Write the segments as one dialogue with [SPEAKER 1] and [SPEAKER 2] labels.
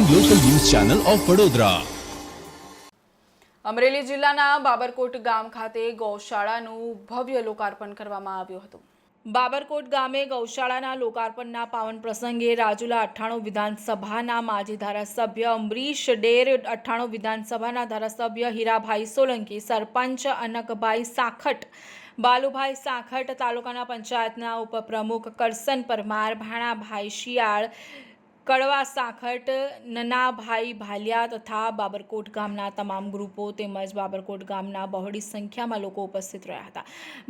[SPEAKER 1] Channel of Vadodara
[SPEAKER 2] Amreli જિલ્લાના બાબરકોટ ગામ ખાતે ગૌશાળાનું ભવ્ય લોકાર્પણ કરવામાં આવ્યું હતું. બાબરકોટ ગામે ગૌશાળાના લોકાર્પણના પાવન પ્રસંગે રાજુલા અઠ્ઠાણું વિધાનસભાના માજી ધારાસભ્ય અમરીશ ડેર, અઠ્ઠાણું વિધાનસભાના ધારાસભ્ય હીરાભાઈ સોલંકી, સરપંચ અનકભાઈ સાખટ, બાલુભાઈ સાખટ, તાલુકાના પંચાયતના ઉપપ્રમુખ કરસન પરમાર, ભાણાભાઈ શિયાળ કડવા, સાખટ, નનાભાઈ ભાલિયા તથા બાબરકોટ ગામના તમામ ગ્રુપો તેમજ બાબરકોટ ગામના બહોળી સંખ્યામાં લોકો ઉપસ્થિત રહ્યા હતા.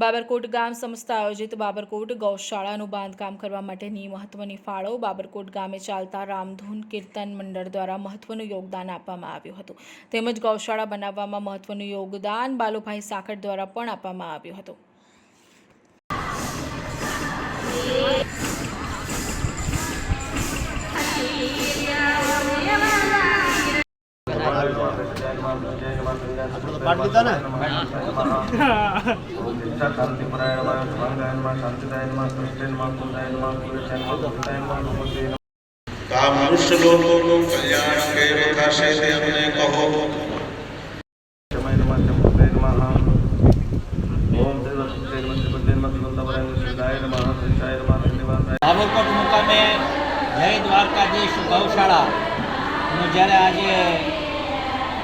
[SPEAKER 2] બાબરકોટ ગામ સંસ્થા આયોજિત બાબરકોટ ગૌશાળાનું બાંધકામ કરવા માટેની મહત્વની ફાળો બાબરકોટ ગામે ચાલતા રામધૂન કીર્તન મંડળ દ્વારા મહત્વનું યોગદાન આપવામાં આવ્યું હતું. તેમજ ગૌશાળા બનાવવામાં મહત્વનું યોગદાન બાલુભાઈ સાખટ દ્વારા પણ આપવામાં આવ્યું હતું.
[SPEAKER 3] પાડી દીધા ને
[SPEAKER 4] તો આ મનુષ્ય લોકોનું કલ્યાણ કેવી થશે તે અમને કહો
[SPEAKER 3] બાબરકોટ મુકામે જય દ્વારકાધીશ ગૌશાળાનું જ્યારે આજે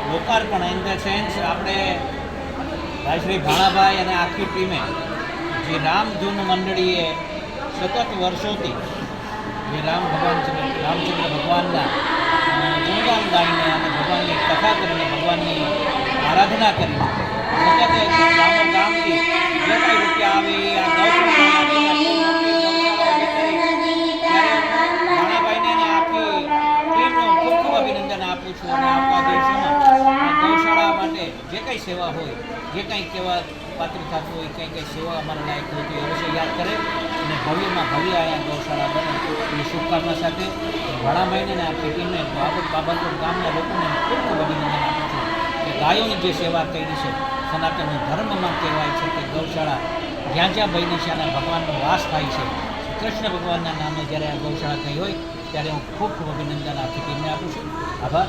[SPEAKER 3] લોકાર્પણ ઇન ધ સેન્સ આપણે ભાઈ શ્રી ભાણાભાઈ અને આખી ટીમે જે રામધૂન મંડળીએ સતત વર્ષોથી જે રામ ભગવાન રામચંદ્ર ભગવાનના ગુણગાન ગાઈને અને ભગવાનની કથા કરીને ભગવાનની આરાધના કરીને સતત ગામો આપું છું અને આવતા દિવસોમાં આ ગૌશાળા માટે જે કંઈ સેવા હોય જે કંઈ કહેવા પાત્ર થતું હોય કંઈ કંઈ સેવા અમારા લાયક હોય તો એ યાદ કરે. અને ભવ્યમાં ભવ્ય અહીંયા ગૌશાળા બને. એવી શુભકામના સાથે ભાણાભાઈને અને આ ટીમને બાબત ગામના લોકોને ખૂબ ખૂબ અભિનંદન આપું છું કે ગાયોની જે સેવા કરી છે સનાતન ધર્મમાં કહેવાય છે કે ગૌશાળા. જ્યાં જ્યાં છે અને ભગવાનનો વાસ થાય છે કૃષ્ણ ભગવાનના નામે જ્યારે આ ગૌશાળા થઈ હોય ત્યારે હું ખૂબ ખૂબ અભિનંદન આખી ટીમને આપું છું. આભાર.